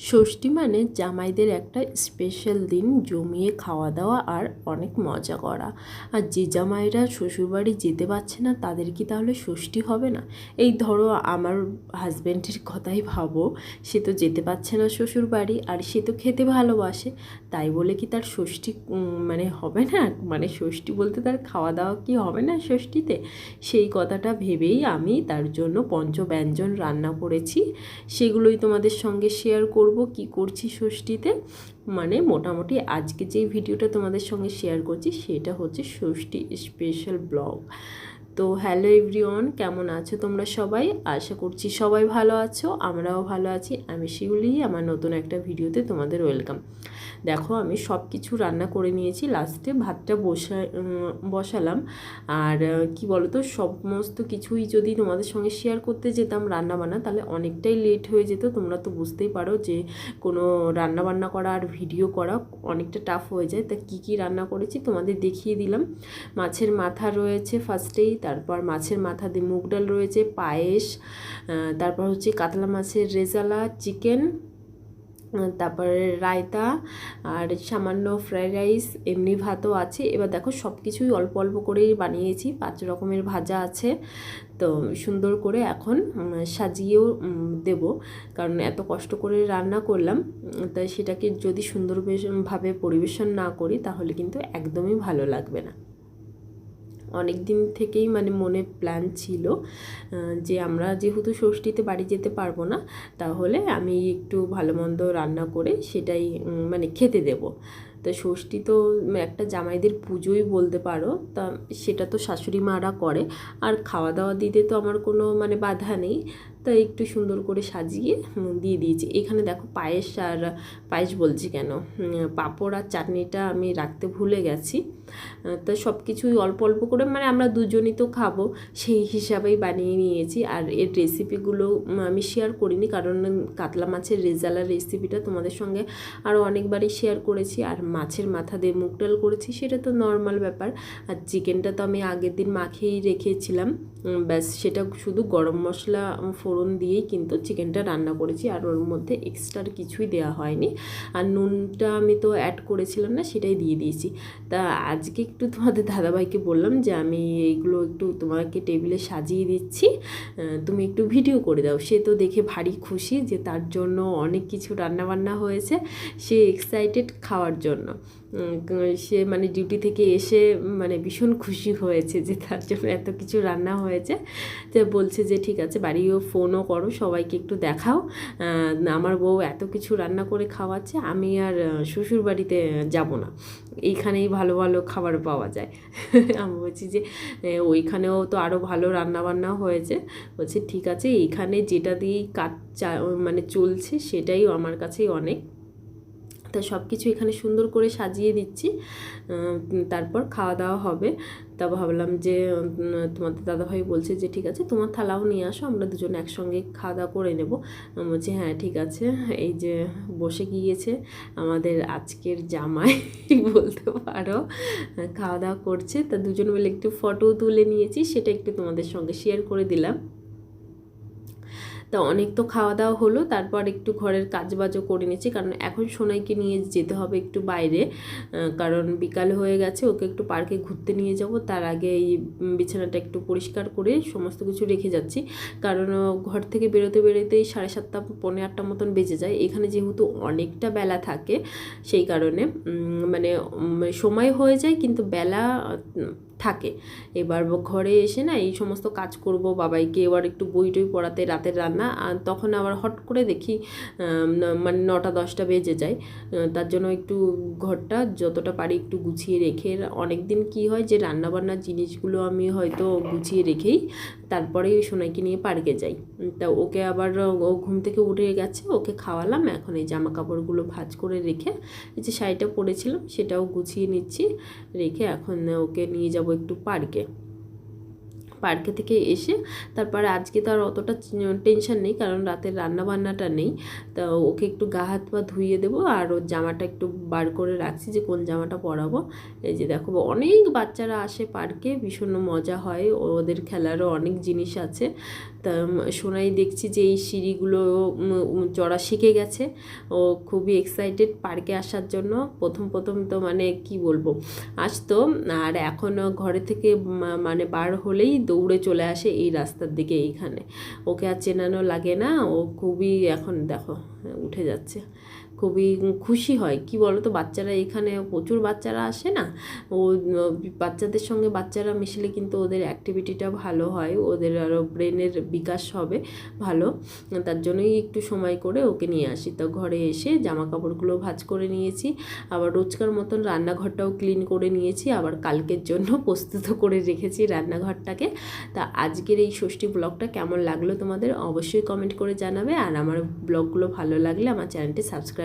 ষষ্ঠী মানে জামাইদের একটা স্পেশাল দিন জমিয়ে খাওয়া দাওয়া আর অনেক মজা করা। আর যে জামাইরা শ্বশুরবাড়ি যেতে পারছে না, তাদের কি তাহলে ষষ্ঠী হবে না? এই ধরো আমার হাজব্যান্ডের কথাই ভাবো, সে তো যেতে পারছে না শ্বশুরবাড়ি আর সে তো খেতে ভালোবাসে। তাই বলে কি তার ষষ্ঠী মানে হবে না? মানে ষষ্ঠী বলতে তার খাওয়া দাওয়া কি হবে না ষষ্ঠীতে? সেই কথাটা ভেবেই আমি তার জন্য পঞ্চব্যঞ্জন রান্না করেছি। সেগুলোই তোমাদের সঙ্গে শেয়ার করব, কি করছি ষষ্ঠীতে? মানে মোটামুটি আজকে যে ভিডিওটা তোমাদের সঙ্গে শেয়ার করছি, সেটা হচ্ছে ষষ্ঠী স্পেশাল ব্লগ তো হ্যালো এভরিওয়ান কেমন আছো তোমরা সবাই? আশা করছি সবাই ভালো আছো, আমরাও ভালো আছি। আমি শিউলি, আমার নতুন একটা ভিডিওতে তোমাদের ওয়েলকাম দেখো, আমি সব কিছু রান্না করে নিয়েছি। লাস্টে ভাতটা বসা বসালাম। আর কি বলতো, সমস্ত কিছুই যদি তোমাদের সঙ্গে শেয়ার করতে যেতাম রান্না বান্না তাহলে অনেকটাই লেট হয়ে যেত। তোমরা তো বুঝতেই পারো যে, কোনো রান্না বান্না করা আর ভিডিও করা অনেকটা টাফ হয়ে যায়। তা কী কী রান্না করেছি তোমাদের দেখিয়ে দিলাম। মাছের মাথা রয়েছে ফার্স্টেই তারপর মাছের মাথা দিয়ে মুগ ডাল রয়েছে, পায়েস তারপর হচ্ছে কাতলা মাছের রেজালা, চিকেন তারপরে রায়তা আর সামান্য ফ্রাইড রাইস, এমনি ভাতও আছে। এবার দেখো সব কিছুই অল্প অল্প করেই বানিয়েছি, পাঁচ রকমের ভাজা আছে। তো সুন্দর করে এখন সাজিয়েও দেব। কারণ এত কষ্ট করে রান্না করলাম তাই সেটাকে যদি সুন্দর বেশ- পরিবেশন না করি, তাহলে কিন্তু একদমই ভালো লাগবে না। অনেক দিন থেকেই মানে মনে প্ল্যান ছিল যে আমরা যেহেতু ষষ্ঠীতে বাড়ি যেতে পারব না, তাহলে আমি একটু ভালো মন্দ রান্না করে সেটাই মানে খেতে দেব। তো ষষ্ঠী তো একটা জামাইদের পুজোই বলতে পারো, তা সেটা তো শাশুড়ি মারা করে, আর খাওয়া দাওয়া দিতে তো আমার কোনো মানে বাধা নেই। তাই একটু সুন্দর করে সাজিয়ে দিয়ে দিয়েছি। এখানে দেখো পায়েস আর পায়েস বলছি কেন? পাঁপড় আর চাটনিটা আমি রাখতে ভুলে গেছি। তো সব কিছুই অল্প অল্প করে মানে আমরা দুজনই তো খাব, সেই হিসাবেই বানিয়ে নিয়েছি। আর এর রেসিপিগুলো আমি শেয়ার করিনি, কারণ কাতলা মাছের রেজালার রেসিপিটা তোমাদের সঙ্গে আরও অনেকবারই শেয়ার করেছি। আর মাছের মাথা দিয়ে মুগ ডাল করেছি, সেটা তো নর্মাল ব্যাপার। আর চিকেনটা তো আমি আগের দিন মাখিয়েই রেখেছিলাম। ব্যাস, সেটা শুধু গরম মশলা ফোড়ন দিয়েই কিন্তু চিকেনটা রান্না করেছি, আর ওর মধ্যে এক্সট্রা কিছুই দেওয়া হয়নি। আর নুনটা আমি তো অ্যাড করেছিলাম না, সেটাই দিয়ে দিয়েছি। তা আজকে একটু তোমাদের দাদাভাইকে বললাম যে, আমি এইগুলো একটু তোমাকে টেবিলে সাজিয়ে দিচ্ছি তুমি একটু ভিডিও করে দাও। সে তো দেখে ভারী খুশি যে, তার জন্য অনেক কিছু রান্নাবান্না হয়েছে, সে এক্সাইটেড খাওয়ার জন্য। সে মানে ডিউটি থেকে এসে মানে ভীষণ খুশি হয়েছে যে, তার জন্য এত কিছু রান্না হয়েছে। তো বলছে যে, ঠিক আছে, বাড়িও ফোনও করো, সবাইকে একটু দেখাও। আমার বউ এত কিছু রান্না করে খাওয়াচ্ছে, আমি আর শ্বশুর বাড়িতে যাব না। এইখানেই ভালো ভালো খাবার পাওয়া যায়। আমি বলছি যে ওইখানেও তো আরও ভালো রান্না বান্না হয়েছে। বলছে, ঠিক আছে, এইখানে যেটা দিয়েই কাজ মানে চলছে সেটাই আমার কাছেই অনেক। তা সব কিছু এখানে সুন্দর করে সাজিয়ে দিচ্ছি। তারপর খাওয়া দাওয়া হবে। তা ভাবলাম যে তোমাদের দাদাভাই বলছে যে, ঠিক আছে, তোমার থালাও নিয়ে আসো, আমরা দুজন একসঙ্গে খাওয়া দাওয়া করে নেব। বলছি হ্যাঁ ঠিক আছে। এই যে বসে গিয়েছে আমাদের আজকের জামাই, বলতে পারো। খাওয়া দাওয়া করছে। তা দুজন মিলে একটু ফটো তুলে নিয়েছি, সেটা একটু তোমাদের সঙ্গে শেয়ার করে দিলাম। তা অনেক তো খাওয়া দাওয়া হলো, তারপর একটু ঘরের কাজ বাজও করে নিয়েছি, কারণ এখন সোনাইকে নিয়ে যেতে হবে একটু বাইরে কারণ বিকাল হয়ে গেছে, ওকে একটু পার্কে ঘুরতে নিয়ে যাব, তার আগে এই বিছানাটা একটু পরিষ্কার করে সমস্ত কিছু রেখে যাচ্ছি, কারণ ঘর থেকে বেরোতে বেরোতেই সাড়ে সাতটা, পৌনে আটটা মতন বেজে যায়, এখানে যেহেতু অনেকটা বেলা থাকে, সেই কারণে মানে সময় হয়ে যায়, কিন্তু বেলা থাকে। এবার ঘরে এসে না এই সমস্ত কাজ করব, বাবাইকে এবার একটু বই টই পড়াতে রাতের রান্না, আর তখন আবার হট করে দেখি মানে নটা দশটা বেজে যায়। তার জন্য একটু ঘরটা যতটা পারি একটু গুছিয়ে রেখে অনেক দিন কী হয় যে রান্নাবান্নার জিনিসগুলো আমি হয়তো গুছিয়ে রেখেই তারপরে সোনাইকে নিয়ে পার্কে যাই। তা ওকে আবার, ও ঘুম থেকে উঠে গেছে, ওকে খাওয়ালাম। এখন এই জামা কাপড়গুলো ভাজ করে রেখে এই যে শাড়িটা পরেছিলাম, সেটাও গুছিয়ে নিচ্ছি। রেখে এখন ওকে নিয়ে যাব একটু পার্কে। পার্কে থেকে এসে তারপরে আজকে তো আর অতটা টেনশন নেই, কারণ রাতের রান্না বান্নাটা নেই। তা ওকে একটু গা হাত পা ধুইয়ে দেবো আর ওর জামাটা একটু বার করে রাখছি যে কোন জামাটা পরাবো। এই যে দেখো, অনেক বাচ্চারা আসে পার্কে, ভীষণ মজা হয়। ওদের খেলারও অনেক জিনিস আছে। তা সোনাই দেখছি যে এই সিঁড়িগুলো চড়া শিখে গেছে। ও খুবই এক্সাইটেড পার্কে আসার জন্য। প্রথম প্রথম তো মানে কি বলব? আসতো। আর এখন ঘরে থেকে মানে বার হলেই দৌড়ে চলে আসে এই রাস্তার দিকে এইখানে। ওকে আর চেনানো লাগে না, ও খুবই এখন দেখো, উঠে যাচ্ছে। খুবই খুশি হয়। কি বলো তো বাচ্চারা এখানে প্রচুর বাচ্চারা আসে না? ও, বাচ্চাদের সঙ্গে বাচ্চারা মিশলে কিন্তু ওদের অ্যাক্টিভিটিটা ভালো হয়, ওদের আরও ব্রেনের বিকাশ হবে ভালো। তার জন্যই একটু সময় করে ওকে নিয়ে আসি। তো ঘরে এসে জামা কাপড়গুলো ভাঁজ করে নিয়েছি, আবার রোজকার মতন রান্নাঘরটাও ক্লিন করে নিয়েছি, আবার কালকের জন্য প্রস্তুত করে রেখেছি রান্নাঘরটাকে। তা আজকের এই ষষ্ঠী ব্লগটা কেমন লাগল তোমাদের? অবশ্যই কমেন্ট করে জানাবে। আর আমার ব্লগগুলো ভালো লাগলে আমার চ্যানেলটি